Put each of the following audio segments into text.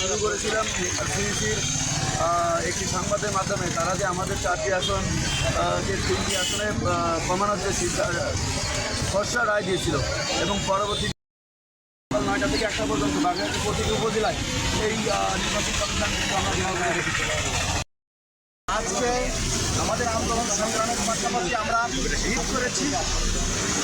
শুরু করেছিলাম সিইসির একটি সংবাদের মাধ্যমে। তারা যে আমাদের চারটি আসন যে তিনটি আসনে কমানোর যে খসড়া রায় দিয়েছিল। এবং পরবর্তী নয়টা থেকে একটা পর্যন্ত বাগেরহাটের প্রতিটি উপজেলায় এই নির্বাচন আজকে আমাদের আন্দোলন সংগ্রামের পাশাপাশি আমরা রিট করেছি।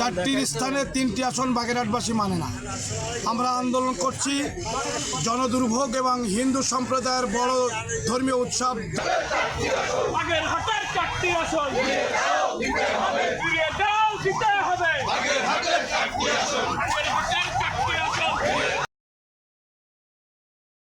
চারটির স্থানে তিনটি আসন বাগেরহাটবাসী মানে না। আমরা আন্দোলন করছি জনদুর্ভোগ এবং হিন্দু সম্প্রদায়ের বড় ধর্মীয় উৎসব।